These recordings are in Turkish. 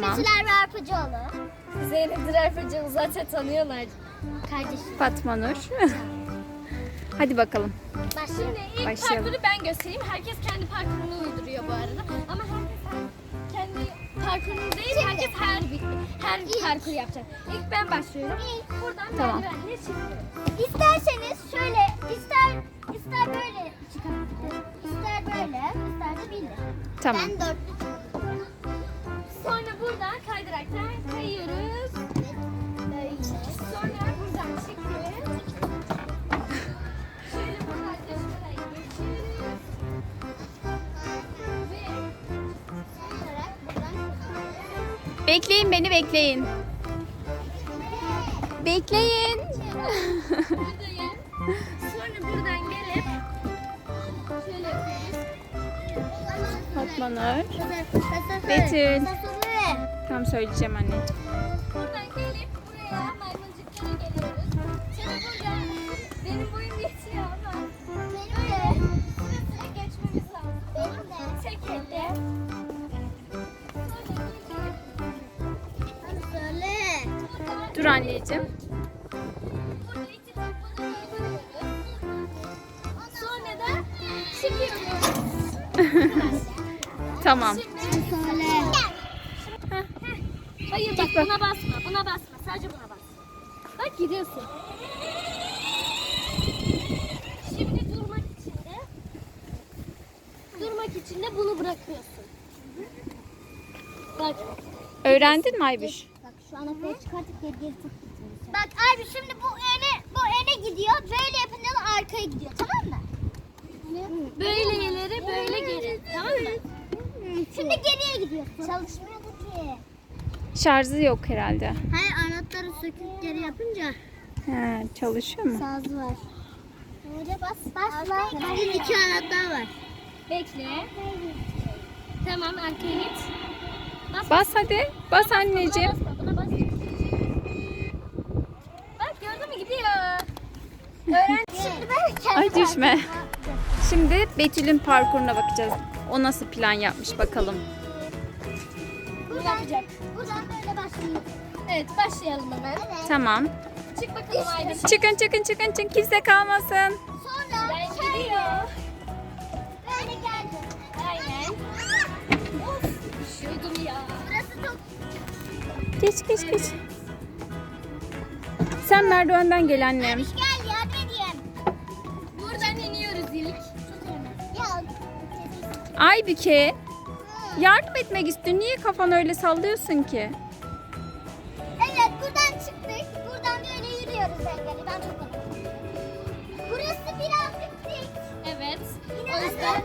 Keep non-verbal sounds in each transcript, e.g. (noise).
Tamam. Seçiler ve Arpacıoğlu. Zeynep Dirarpacı'nı zaten tanıyorlar. Kardeşim. Fatma Nur. (laughs) Hadi bakalım. Başlayalım. Şimdi ilk Başlayalım. parkuru ben göstereyim. Herkes kendi parkurunu uyduruyor bu arada. Ama herkes her- kendi parkurunu değil, herkes her bir her bir parkur yapacak. İlk ben başlıyorum. İlk buradan Tamam. merdivenle çıkıyorum. İsterseniz şöyle, ister ister böyle çıkabilir. İster böyle, ister de böyle. Tamam. Ben dörtlü Bekleyin beni bekleyin. Bekleyin. buradayım. Sonra buradan gelip şöyle yapıyoruz. Fatma Nur. Betül. Tam söyleyeceğim anne. Dur anneciğim. Sonra da çıkıyoruz. Tamam. Hayır bak buna basma, buna basma. Sadece buna bas. Bak gidiyorsun. Şimdi durmak için de durmak için de bunu bırakıyorsun. Bak. Öğrendin mi Aybiş? Şu anahtarı çıkartıp geri geri tut. Bak abi şimdi bu öne bu öne gidiyor. Böyle yapınca da arkaya gidiyor tamam mı? Böyle ileri, böyle geri. Tamam mı? Şimdi geriye gidiyor. Çalışmıyor bu ki. Şarjı yok herhalde. Hayır anahtarı söküp geri yapınca He, çalışıyor mu? sazı var. Böyle bas bas. Bizim iki anahtar var. Bekle. Tamam arkaya git. Bas. Bas hadi. Bas anneciğim. Buna basma, buna bas. Bak gördün mü gidiyor. Öğren. Şimdi ben kendi Ay düşme. Şimdi Betül'ün parkuruna bakacağız. O nasıl plan yapmış bakalım. Buradan, buradan böyle başlıyor. Evet başlayalım hemen. Evet. Tamam. Çık bakalım Aybüş. Çıkın çıkın çıkın çıkın. Kimse kalmasın. Sonra Ben şöyle, gidiyor. böyle geldi. Aynen. Of düşüyordum ya. Burası çok Geç geç geç. Sen merdivenden gel annem. Aybüke. Yardım etmek istiyor. Niye kafanı öyle sallıyorsun ki? Evet buradan çıktık. Buradan böyle yürüyoruz engeli. Ben çok mutluyum. Burası birazcık dik. Evet. Yine O yüzden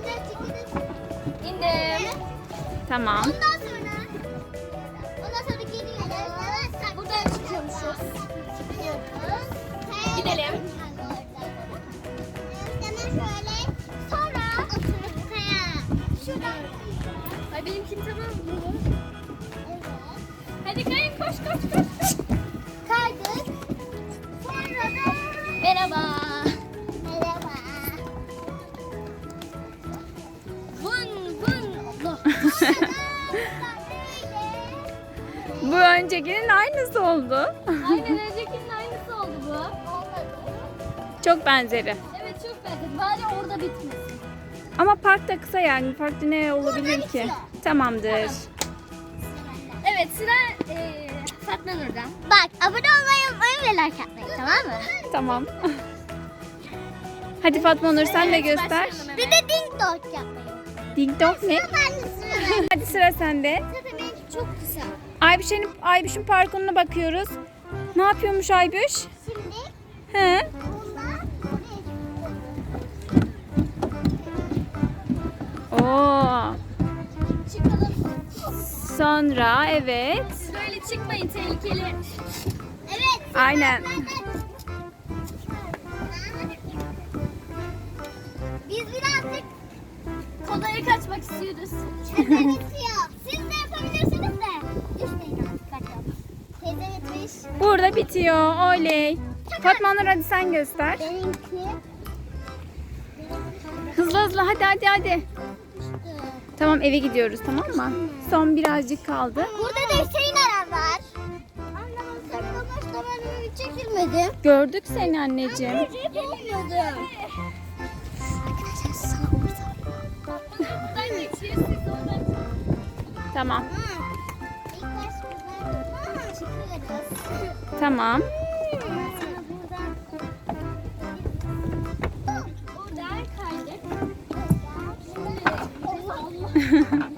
indim. Tamam. Ondan Bu öncekinin aynısı oldu. Aynen (laughs) öncekinin aynısı oldu bu. Çok benzeri. Evet çok benzedim. Bari orada bitmesin. Ama parkta kısa yani. Parkta ne olabilir ki? bitiyor. Tamamdır. Evet sıra eee Fatma Nur'dan. Bak abone olmayı unutmayın ve like atmayı tamam mı? Tamam. Hadi Fatma Nur sen de göster. Bir de ding dong yapmayı. Ding dong ne? Hadi sıra sende. Zaten benimki çok kısa. Aybüş'ün Aybüş'ün parkuruna bakıyoruz. Ne yapıyormuş Aybüş? Şimdi He? Oo. Çıkalım. Sonra evet. Böyle çıkmayın tehlikeli. Evet. Aynen. Biz birazcık Kolaya kaçmak istiyoruz. teyze (laughs) bitiyor. Burada bitiyor. Oley. Fatma Nur hadi sen göster. Benimki. Hızlı hızlı hadi hadi hadi. Tamam eve gidiyoruz tamam mı? Son birazcık kaldı. Burada da Hüseyin Aral var. Annem saklambaçta ben öyle çekilmedim. Gördük seni anneciğim. Anneciğim olmadım. Tamam. Tamam. (laughs)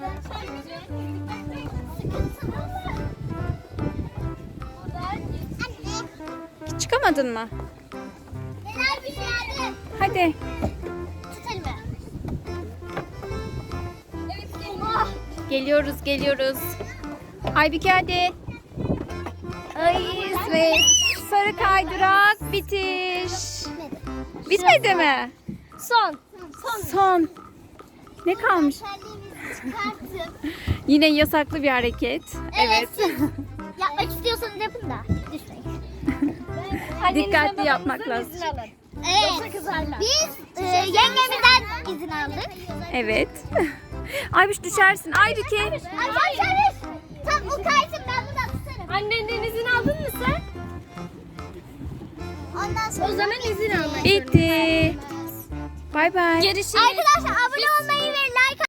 Çıkamadın mı? Hadi. Geliyoruz geliyoruz. Aybüke hadi. Ay ve sarı kaydırak bitiş. Bitmedi mi? Son. Son. Ne kalmış? Yine yasaklı bir hareket. Evet. (laughs) yapmak istiyorsanız yapın da düşmeyin. (laughs) Dikkatli yapmak lazım. Evet. Biz e, yengemizden izin aldık. Evet. Aybiş düşersin. Aybüke. Arkadaşlar zaman izin almak Bitti. Bay bay. Görüşürüz. Arkadaşlar